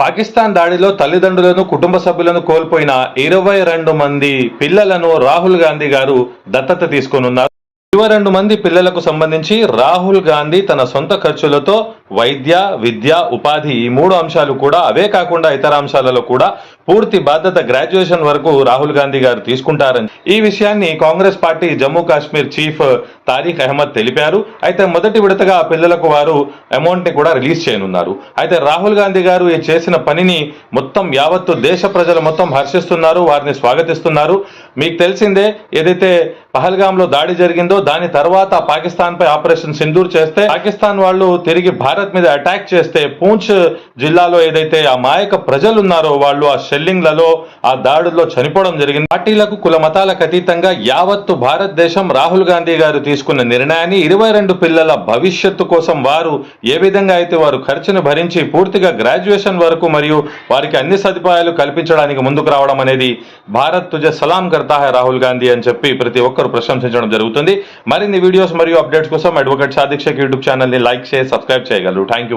పాకిస్తాన్ దాడిలో తల్లిదండ్రులను కుటుంబ సభ్యులను కోల్పోయిన ఇరవై రెండు మంది పిల్లలను రాహుల్ గాంధీ గారు దత్తత తీసుకొనున్నారు ఇరవై రెండు మంది పిల్లలకు సంబంధించి రాహుల్ గాంధీ తన సొంత ఖర్చులతో వైద్య విద్య ఉపాధి ఈ మూడు అంశాలు కూడా అవే కాకుండా ఇతర అంశాలలో కూడా పూర్తి బాధ్యత గ్రాడ్యుయేషన్ వరకు రాహుల్ గాంధీ గారు తీసుకుంటారని ఈ విషయాన్ని కాంగ్రెస్ పార్టీ జమ్మూ కాశ్మీర్ చీఫ్ తారిక్ అహ్మద్ తెలిపారు. అయితే మొదటి విడతగా ఆ పిల్లలకు వారు అమౌంట్ని కూడా రిలీజ్ చేయనున్నారు. అయితే రాహుల్ గాంధీ గారు ఈ చేసిన పనిని మొత్తం యావత్తు దేశ ప్రజలు మొత్తం హర్షిస్తున్నారు వారిని స్వాగతిస్తున్నారు. మీకు తెలిసిందే ఏదైతే పహల్గామ్లో దాడి జరిగిందో దాని తర్వాత పాకిస్తాన్ పై ఆపరేషన్ సింధూర్ చేస్తే పాకిస్తాన్ వాళ్ళు తిరిగి భారత్ మీద అటాక్ చేస్తే పూంచ్ జిల్లాలో ఏదైతే ఆ మాయక ప్రజలు ఉన్నారో వాళ్ళు ఆ షెల్లింగ్లలో ఆ దాడుల్లో చనిపోవడం జరిగింది. పార్టీలకు కుల మతాలకు అతీతంగా యావత్తు భారతదేశం రాహుల్ గాంధీ గారు తీసుకున్న నిర్ణయాన్ని ఇరవై రెండు పిల్లల భవిష్యత్తు కోసం వారు ఏ విధంగా అయితే వారు ఖర్చును భరించి పూర్తిగా గ్రాడ్యుయేషన్ వరకు మరియు వారికి అన్ని సదుపాయాలు కల్పించడానికి ముందుకు రావడం అనేది భారత్ తుజే సలాం కర్తా హై రాహుల్ గాంధీ అని చెప్పి ప్రతి ఒక్క ఒక్కరు ప్రశంసించడం జరుగుతుంది. మరిన్ని వీడియోస్ మరియు అప్డేట్స్ కోసం అడ్వకేట్ సాధిక్షక్ యూట్యూబ్ ఛానల్ని లైక్ చేసి సబ్స్క్రైబ్ చేయగలరు. Thank you